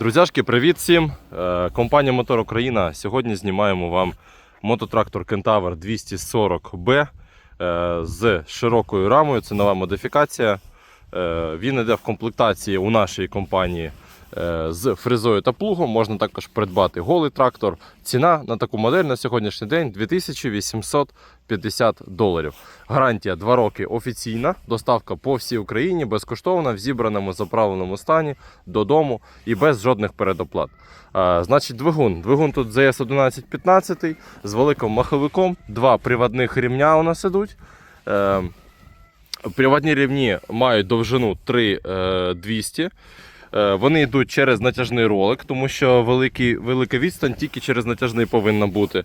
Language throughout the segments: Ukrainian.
Друзяшки, привіт всім! Е, Компанія Мотор Україна. Сьогодні знімаємо вам мототрактор Кентавр 240B е, з широкою рамою. Це нова модифікація. Е, Він йде в комплектації у нашій компанії з фрезою та плугом. Можна також придбати голий трактор. Ціна на таку модель на сьогоднішній день 2850 доларів. Гарантія 2 роки офіційна, доставка по всій Україні безкоштовна в зібраному заправленому стані додому і без жодних передоплат. А, значить, двигун. Двигун тут ZS 1115 з великим маховиком. Два приводних рівня у нас ідуть. Е, Приводні рівні мають довжину 3200. Е, Вони йдуть через натяжний ролик, тому що великий, велика відстань тільки через натяжний повинна бути.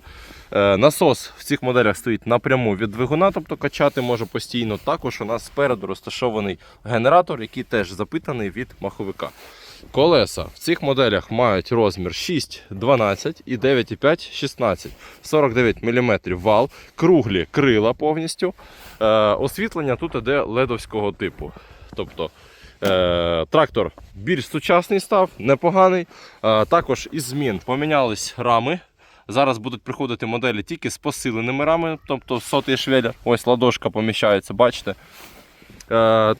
Е, Насос в цих моделях стоїть напряму від двигуна, тобто качати може постійно. Також у нас спереду розташований генератор, який теж запитаний від маховика. Колеса в цих моделях мають розмір 6, 12 і 9,5, 16, 49 мм вал, круглі крила повністю. Е, освітлення тут іде ледовського типу. Тобто трактор більш сучасний став, непоганий. Е, також із змін помінялись рами. Зараз будуть приходити моделі тільки з посиленими рами, тобто сотий швеля. Ось ладошка поміщається, бачите. Е,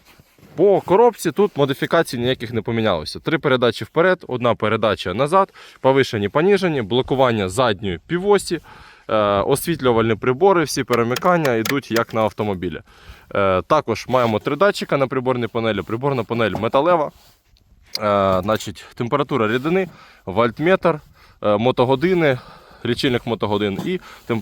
по коробці тут модифікацій ніяких не помінялося. Три передачі вперед, одна передача назад, повишені, поніжені, блокування задньої півосі, е, освітлювальні прибори, всі перемикання йдуть як на автомобілі. Е, також маємо три датчика на приборній панелі. Приборна панель металева. Е, значить, температура рідини, вольтметр, е, мотогодини, лічильник мотогодин і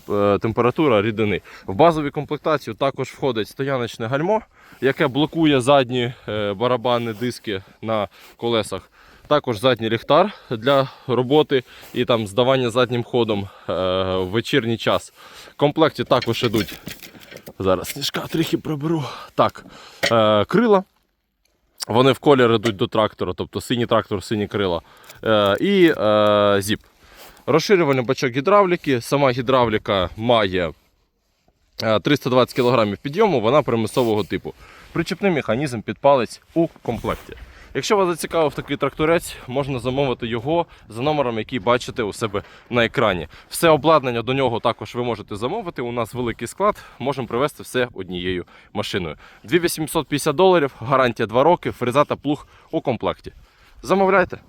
е, температура рідини. В базові комплектацію також входить стояночне гальмо, яке блокує задні е, барабанні диски на колесах. Також задній ліхтар для роботи і там здавання заднім ходом е, в вечірній час. В комплекті також ідуть. Зараз сніжка трохи приберу. Так, е, крила. Вони в колір йдуть до трактора, тобто синій трактор, сині крила. Е, і зіп. Розширювальний бачок гідравліки. Сама гідравліка має е, 320 кг підйому, вона примусового типу. Причепний механізм під палець у комплекті. Якщо вас зацікавив такий тракторець, можна замовити його за номером, який бачите у себе на екрані. Все обладнання до нього також ви можете замовити. У нас великий склад, можемо привезти все однією машиною. 2850 доларів, гарантія 2 роки, фреза та плуг у комплекті. Замовляйте.